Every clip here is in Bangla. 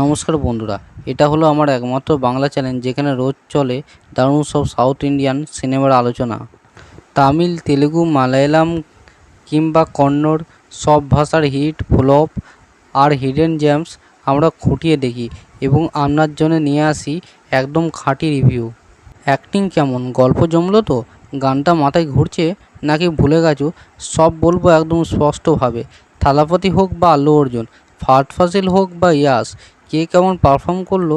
নমস্কার বন্ধুরা, এটা হলো আমার একমাত্র বাংলা চ্যানেল যেখানে রোজ চলে দারুণ সব সাউথ ইন্ডিয়ান সিনেমার আলোচনা। তামিল, তেলেগু, মালায়ালাম কিংবা কন্নড়, সব ভাষার হিট, ফ্লপ আর হিডেন জেমস আমরা খুঁটিয়ে দেখি এবং আপনার জন্য নিয়ে আসি একদম খাঁটি রিভিউ। অ্যাক্টিং কেমন? গল্প জমলো তো? গানটা মাথায় ঘুরছে নাকি ভুলে গেছো? সব বলব একদম স্পষ্টভাবে। থালাপতি হোক বা আল্লু অর্জুন ফার্ট ফাসিল হোক বা ইয়াস কে কেমন পারফর্ম করল,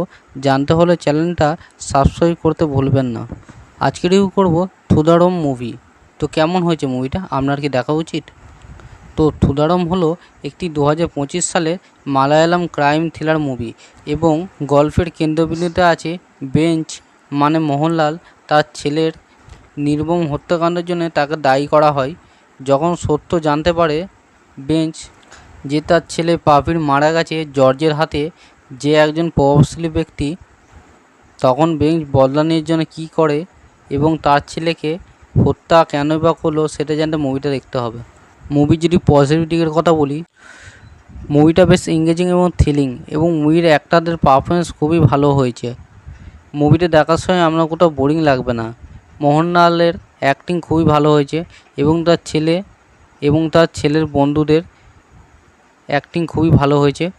জানতে হলে চ্যানেলটা সাবস্ক্রাইব করতে ভুলবেন না। আজকে রিভিউ করব থুদারম মুভি তো কেমন হয়েছে মুভিটা আপনার কি দেখা উচিত? তো থুদারম হলো একটি দু হাজার সালের মালায়ালাম ক্রাইম থ্রিলার মুভি এবং গল্পের কেন্দ্রবিন্দুতে আছে বেঞ্চ মানে মোহনলাল, তার ছেলের নির্মম হত্যাকাণ্ডের জন্য তাকে দায়ী করা হয়। যখন সত্য জানতে পারে বেঞ্চ যে তার ছেলে পাপির মারা গেছে জর্জের হাতে যে একজন প্রভাবশালী ব্যক্তি তখন বেঞ্চ বদলা নেওয়ার জন্য কী করে এবং তার ছেলেকে হত্যা কেনই বা করল সেটা জানতে মুভিটা দেখতে হবে। মুভি যদি পজিটিভ দিকের কথা বলি মুভিটা বেশ এঙ্গেজিং এবং থ্রিলিং এবং মুভির অ্যাক্টারদের পারফরমেন্স খুবই ভালো হয়েছে। মুভিটা দেখার সময় আপনার কোথাও বোরিং লাগবে না। মোহনলালের অ্যাক্টিং খুবই ভালো হয়েছে এবং তার ছেলে এবং তার ছেলের বন্ধুদের অ্যাক্টিং খুবই ভালো হয়েছে।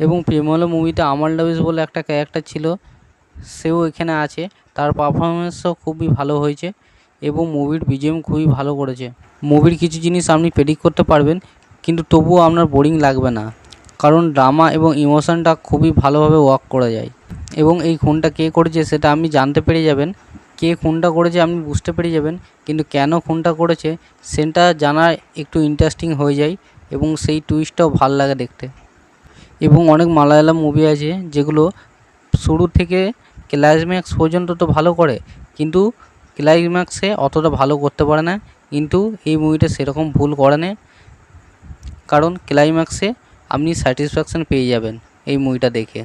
এবং প্রেমলো মুভিতে আমার লাভিস বলে একটা ক্যারেক্টার ছিল, সেও এখানে আছে। তার পারফরমেন্সও খুবই ভালো হয়েছে এবং মুভির বিজিএম খুবই ভালো করেছে। মুভির কিছু জিনিস আপনি প্রেডিক্ট করতে পারবেন, কিন্তু তবুও আপনার বোরিং লাগবে না। কারণ ড্রামা এবং ইমোশনটা খুবই ভালোভাবে ওয়ার্ক করা যায়। এবং এই খুনটা কে করেছে সেটা আপনি জানতে পেরে যাবেন। কে খুনটা করেছে আপনি বুঝতে পেরে যাবেন, কিন্তু কেন খুনটা করেছে সেটা জানা একটু ইন্টারেস্টিং হয়ে যায় এবং সেই টুইস্টটাও ভালো লাগে দেখতে। এবং অনেক মালায়ালাম মুভি আছে যেগুলো শুরু থেকে ক্লাইম্যাক্স পর্যন্ত তো ভালো করে, কিন্তু ক্লাইম্যাক্সে অতটা ভালো করতে পারে না, কিন্তু এই মুভিটা সেরকম ভুল করে না। কারণ ক্লাইম্যাক্সে আপনি স্যাটিসফ্যাকশান পেয়ে যাবেন এই মুভিটা দেখে।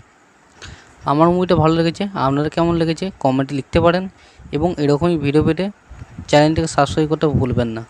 আমার মুভিটা ভালো লেগেছে আপনারা কেমন লেগেছে? কমেন্টে লিখতে পারেন এবং এরকমই ভিডিও পেতে চ্যানেলটিকে সাবস্ক্রাইব করতে ভুলবেন না।